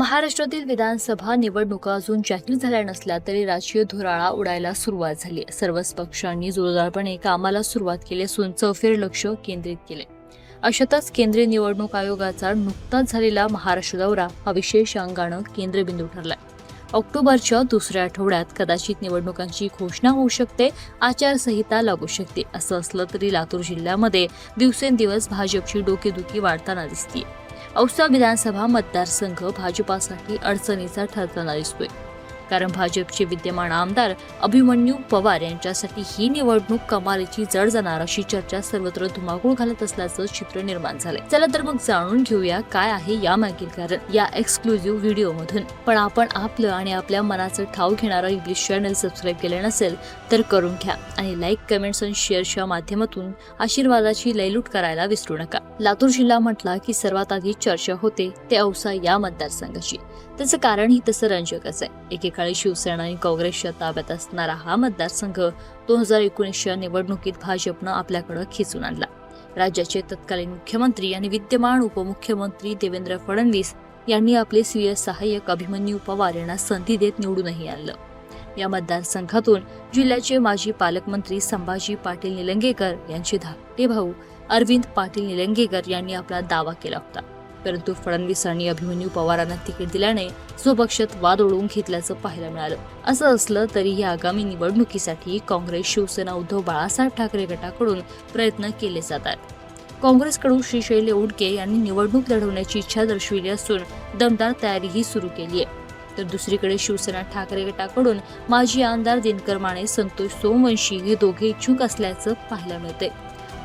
महाराष्ट्रातील विधानसभा निवडणुका अजून जाहीर झाल्या नसल्या तरी राजकीय धुराळा उडायला सुरुवात झाली. सर्वच पक्षांनी जोरदारपणे कामाला सुरुवात केली असून चौफेर लक्ष केंद्रित केले. अशातच केंद्रीय निवडणूक आयोगाचा नुकताच झालेला महाराष्ट्र दौरा हा विशेष अंगानं केंद्रबिंदू ठरलाय. ऑक्टोबरच्या दुसऱ्या आठवड्यात कदाचित निवडणुकांची घोषणा होऊ शकते आचारसंहिता लागू शकते असं असलं तरी लातूर जिल्ह्यामध्ये दिवसेंदिवस भाजपची डोकेदुखी वाढताना दिसतीये. औसा विधानसभा मतदारसंघ भाजपासाठी अडचणीचा ठरताना दिसतोय. कारण भाजपचे विद्यमान आमदार अभिमन्यू पवार यांच्यासाठी ही निवडणूक कमालीची जड जाणार अशी चर्चा सर्वत्र धुमाकूळ घालत असल्याचं चित्र निर्माण झालंय. चला तर मग जाणून घेऊया काय आहे यामागील कारण या एक्सक्लुझिव्ह व्हिडिओमधून. पण आपण आपलं आणि आपल्या मनाचं ठाव घेणारं इंग्लिश चॅनल सबस्क्राईब केलं नसेल तर करून घ्या आणि लाईक कमेंट्स आणि शेअरच्या माध्यमातून आशीर्वादाची लयलूट करायला विसरू नका. लातूर जिल्हा म्हटला की सर्वात आधी चर्चा होते ते औसा या मतदारसंघाची. त्याचं कारणही तसं रंजकच आहे. एकेकाळी शिवसेना आणि काँग्रेसच्या ताब्यात असणारा हा मतदारसंघ दोन हजार एकोणीसच्या निवडणुकीत भाजपनं आपल्याकडे खेचून आणला. राज्याचे तत्कालीन मुख्यमंत्री आणि विद्यमान उपमुख्यमंत्री देवेंद्र फडणवीस यांनी आपले स्वीय सहाय्यक अभिमन्यू पवार यांना संधी देत निवडूनही आणलं. या मतदारसंघातून जिल्ह्याचे माजी पालकमंत्री संभाजी पाटील निलंगेकर यांचे धाकटे भाऊ अरविंद पाटील निलंगेकर यांनी आपला दावा केला होता. परंतु फडणवीसांनी अभिमन्यू पवारांना तिकीट दिल्याने स्वपक्षात वाद ओढवून घेतल्याचं पाहायला मिळालं. असं असलं तरीही आगामी निवडणुकीसाठी काँग्रेस शिवसेना उद्धव बाळासाहेब ठाकरे गटाकडून प्रयत्न केले जातात. काँग्रेसकडून श्रीशैले उडके यांनी निवडणूक लढवण्याची इच्छा दर्शविली असून दमदार तयारीही सुरू केली आहे. तर दुसरीकडे शिवसेना ठाकरे गटाकडून माजी आमदार दिनकर माने संतोष सोमवंशी हे दोघे इच्छुक असल्याचं पाहायला मिळते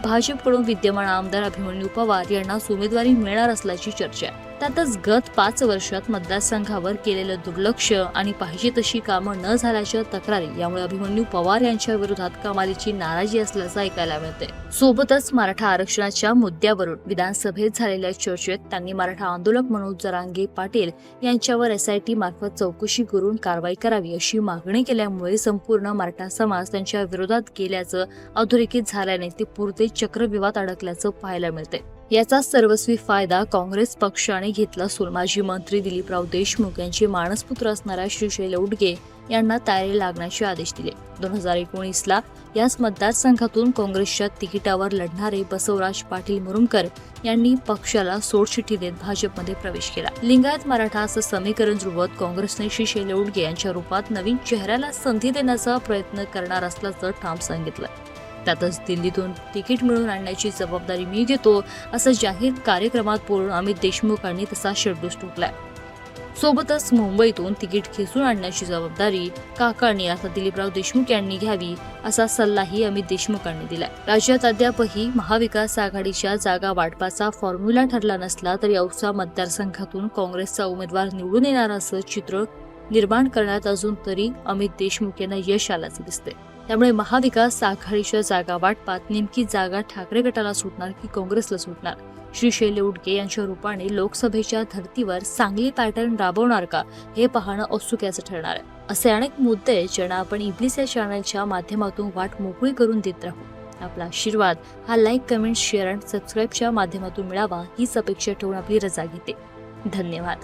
भाजपकडून विद्यमान आमदार अभिमन्यू पवार यांनाच उमेदवारी मिळणार असल्याची चर्चा आहे. त्यातच गत पाच वर्षात मतदारसंघावर केलेलं दुर्लक्ष आणि पाहिजे तशी कामं न झाल्याच्या तक्रारी यामुळे अभिमन्यू पवार यांच्या विरोधात कमालीची नाराजी असल्याचं ऐकायला मिळते सोबतच मराठा आरक्षणाच्या मुद्द्यावरून विधानसभेत झालेल्या चर्चेत त्यांनी मराठा आंदोलक मनोज जरांगे पाटील यांच्यावर एसआयटी मार्फत चौकशी करून कारवाई करावी अशी मागणी केल्यामुळे संपूर्ण मराठा समाज त्यांच्या विरोधात गेल्याचं अधोरेखित झाल्याने ते पुरते चक्रव्यूहात अडकल्याचं पाहायला मिळते याचा सर्वस्वी फायदा काँग्रेस पक्षाने घेतला असून माजी मंत्री दिलीपराव देशमुख यांचे मानसपुत्र असणाऱ्या श्रीशैल उडगे यांना तयारी लागण्याचे आदेश दिले. दोन हजार एकोणीसला याच मतदारसंघातून काँग्रेसच्या तिकिटावर लढणारे बसवराज पाटील मुरुमकर यांनी पक्षाला सोडचिठ्ठी देत भाजपमध्ये प्रवेश केला. लिंगायत मराठा असं समीकरण जुळवत काँग्रेसने शिशेल उडगे यांच्या रूपात नवीन चेहऱ्याला संधी देण्याचा प्रयत्न करणार असल्याचं ठाम सांगितलं. त्यातच दिल्लीतून तिकीट मिळवून आणण्याची जबाबदारी मी घेतो असं जाहीर कार्यक्रमात बोलून अमित देशमुखांनी तसा शेडूस ठोकलाय. सोबतच मुंबईतून तिकीट खेचून आणण्याची जबाबदारी काकांनी आता दिलीपराव देशमुख यांनी घ्यावी असा सल्लाही अमित देशमुखांनी दिलाय. राज्यात अद्यापही महाविकास आघाडीच्या जागा वाटपाचा फॉर्म्युला ठरला नसला तरी औसा मतदारसंघातून काँग्रेसचा उमेदवार निवडून येणार असं चित्र निर्माण करण्यात अजून तरी अमित देशमुख यांना यश आल्याचं दिसतंय. त्यामुळे महाविकास आघाडीच्या जागा वाटपात नेमकी जागा ठाकरे गटाला सुटणार की काँग्रेसला सुटणार? श्री शैल्य उडके यांच्या रूपाने लोकसभेच्या धर्तीवर चांगली पॅटर्न राबवणार का? हे पाहणं औत्सुक्याचं ठरणार आहे. असे अनेक मुद्दे ज्यांना आपण इब्लिस या चॅनलच्या माध्यमातून वाट मोकळी करून देत राहू. आपला आशीर्वाद हा लाईक कमेंट शेअर आणि सबस्क्राईबच्या माध्यमातून मिळावा हीच अपेक्षा ठेवून आपली रजा घेते. धन्यवाद.